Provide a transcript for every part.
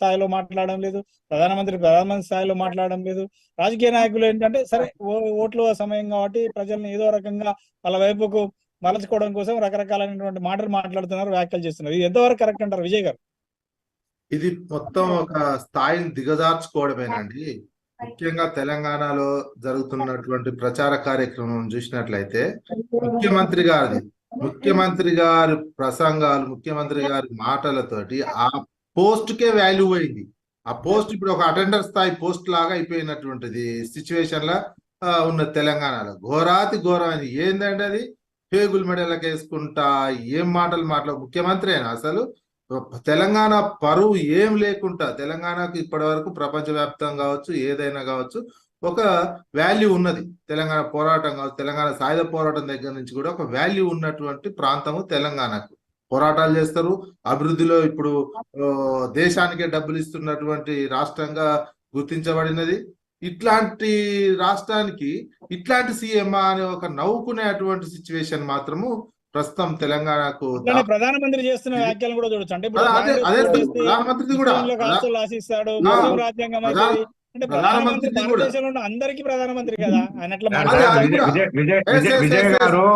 స్థాయిలో మాట్లాడడం లేదు. ప్రధానమంత్రి ప్రధానమంత్రి స్థాయిలో మాట్లాడడం లేదు. రాజకీయ నాయకులు ఏంటంటే సరే ఓట్లు సమయం కాబట్టి ప్రజల్ని ఏదో రకంగా వాళ్ళ వైపుకు మలచుకోవడం కోసం రకరకాలైనటువంటి మాటలు మాట్లాడుతున్నారు వ్యాఖ్యలు చేస్తున్నారు. ఇది ఎంతవరకు కరెక్ట్ అంటారు విజయ్ గారు? ఇది మొత్తం ఒక స్థాయిని దిగజార్చుకోవడమేనండి. ముఖ్యంగా తెలంగాణలో జరుగుతున్నటువంటి ప్రచార కార్యక్రమం చూసినట్లయితే ముఖ్యమంత్రి గారిది ముఖ్యమంత్రి గారి ప్రసంగాలు ముఖ్యమంత్రి గారి మాటలతోటి ఆ పోస్ట్ కే వాల్యూ అయింది ఆ పోస్ట్ ఇప్పుడు ఒక అటెండర్ స్థాయి పోస్ట్ లాగా అయిపోయినటువంటిది సిచ్యువేషన్ లా ఉన్న తెలంగాణలో. ఘోరాతి ఘోరమైన ఏందంటే అది? పేగులు మెడలకు వేసుకుంటా ఏం మాటలు మాట్లా ముఖ్యమంత్రి అయినా అసలు తెలంగాణ పరువు ఏం లేకుండా తెలంగాణకు ఇప్పటి వరకు ప్రపంచవ్యాప్తం కావచ్చు ఏదైనా కావచ్చు ఒక వాల్యూ ఉన్నది. తెలంగాణ పోరాటం కావచ్చు తెలంగాణ సాయుధ పోరాటం దగ్గర నుంచి కూడా ఒక వాల్యూ ఉన్నటువంటి ప్రాంతము తెలంగాణకు. పోరాటాలు చేస్తారు అభివృద్ధిలో ఇప్పుడు దేశానికే డబ్బులు ఇస్తున్నటువంటి రాష్ట్రంగా గుర్తించబడినది ఇట్లాంటి రాష్ట్రానికి ఇట్లాంటి సీఎం అనే ఒక నవ్వుకునేటువంటి సిచ్యువేషన్ మాత్రము ప్రస్తుతం తెలంగాణకు ప్రధానమంత్రి చేస్తున్న వ్యాఖ్యలు కూడా చూడొచ్చు అంటే అదే ప్రధానమంత్రిది కూడా ఆశిస్తాడు రాజ్యాంగం ప్రధాన- అంటే ప్రధానమంత్రి. భారతదేశంలో అందరికీ ప్రధానమంత్రి కదా అది విజయ్ గారు.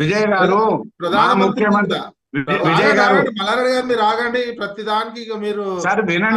విజయ్ గారు మా ప్రధానమంత్రి ముఖ్యమంత్రి. విజయ్ గారు మల్లారెడ్డి గారు మీరు ఆగండి. ప్రతి దానికి ఇక మీరు సార్ వినండి.